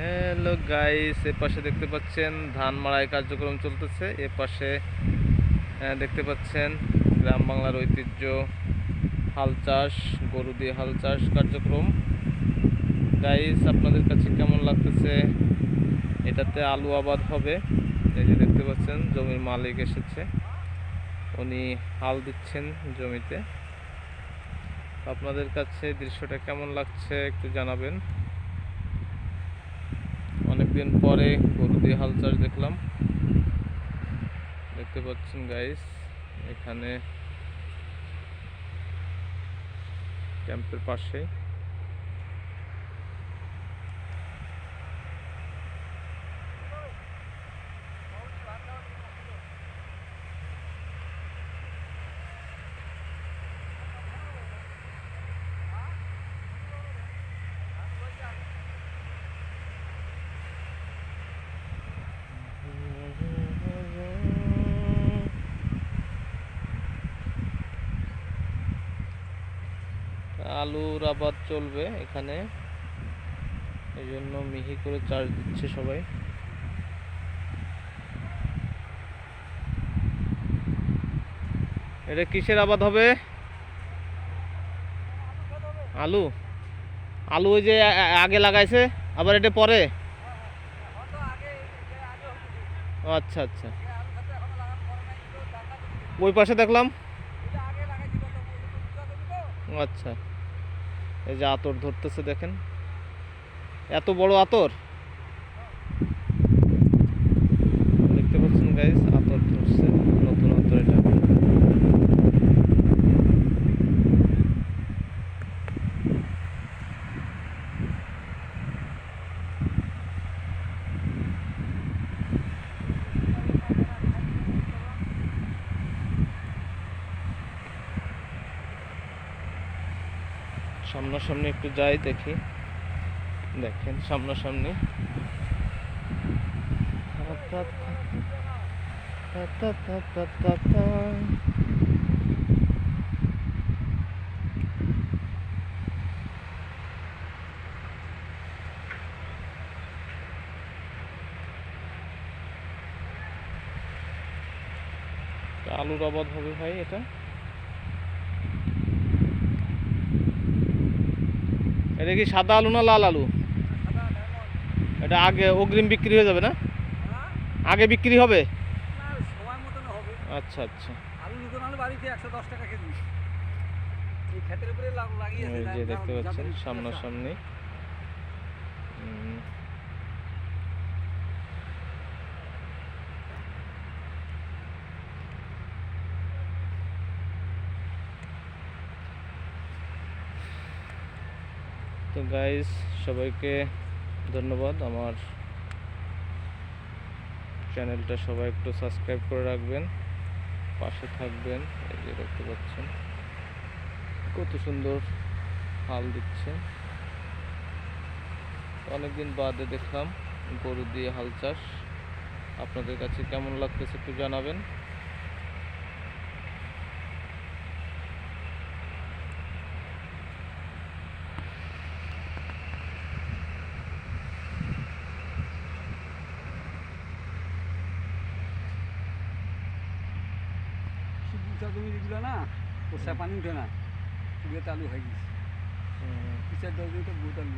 Hello guys এ পাশে দেখতে পাচ্ছেন ধান মাড়াই কার্যক্রম চলতেছে। এ পাশে দেখতে পাচ্ছেন গ্রাম বাংলার ঐতিহ্য, হাল চাষ, গরু দিয়ে হাল চাষ কার্যক্রম। গাইস আপনাদের কাছে কেমন লাগতেছে? এটাতে আলু আবাদ হবে। এই যে দেখতে পাচ্ছেন, জমির মালিক এসেছে। উনি হাল দিচ্ছেন জমিতে। আপনাদের কাছে দৃশ্যটা কেমন লাগছে একটু জানাবেন। অনেকদিন পরে গরু দিয়ে হাল চাষ দেখলাম। দেখতে পাচ্ছেন গাইস এখানে ক্যাম্পের পাশে। আলুর আবাদ চলবে এখানে। এই জন্য মিহি করে চার্জ দিচ্ছে সবাই। এটা কিসের আবাদ হবে? আলু? আলু ওই যে আগে লাগাইছে, আবার এটা পরে? আচ্ছা আচ্ছা। ওই পাশে দেখলাম। আচ্ছা। এই যে আতর ধরতেছে দেখেন। এত বড় আতর দেখতে পাচ্ছেন গাইস আতর ধরছে নতুন আতর এটা সামনাসামনি একটু যাই দেখি। দেখেন সামনাসামনি। আলুর আবাদ হবে ভাই এটা এটা কি সাদা আলু না লাল আলু? এটা আগে অগ্রিম বিক্রি হয়ে যাবে না? আগে বিক্রি হবে? আচ্ছা আচ্ছা। দেখতে পাচ্ছেন আলু বাড়িতে একশো দশ টাকা কেজি এই ক্ষেতের উপরে লাগ- লাগিয়েছে এই যে যা- দেখতে যা- পাচ্ছেন যাদের- সামনাসামনি উম, তো গাইস সবাইকে ধন্যবাদ। আমার চ্যানেলটা সবাই একটু সাবস্ক্রাইব করে রাখবেন। পাশে থাকবেন। এই যে দেখতে পাচ্ছেন, কত সুন্দর হাল দিচ্ছে। অনেকদিন বাদে দেখলাম গরু দিয়ে হাল চাষ। আপনাদের কাছে কেমন লাগতেছে একটু জানাবেন। উঁচা জমি যেগুলো না বর্ষায় পানি উঠে না সেগুলোতে আলু হয়ে গেছে পিছের দশ তো বহুত আলু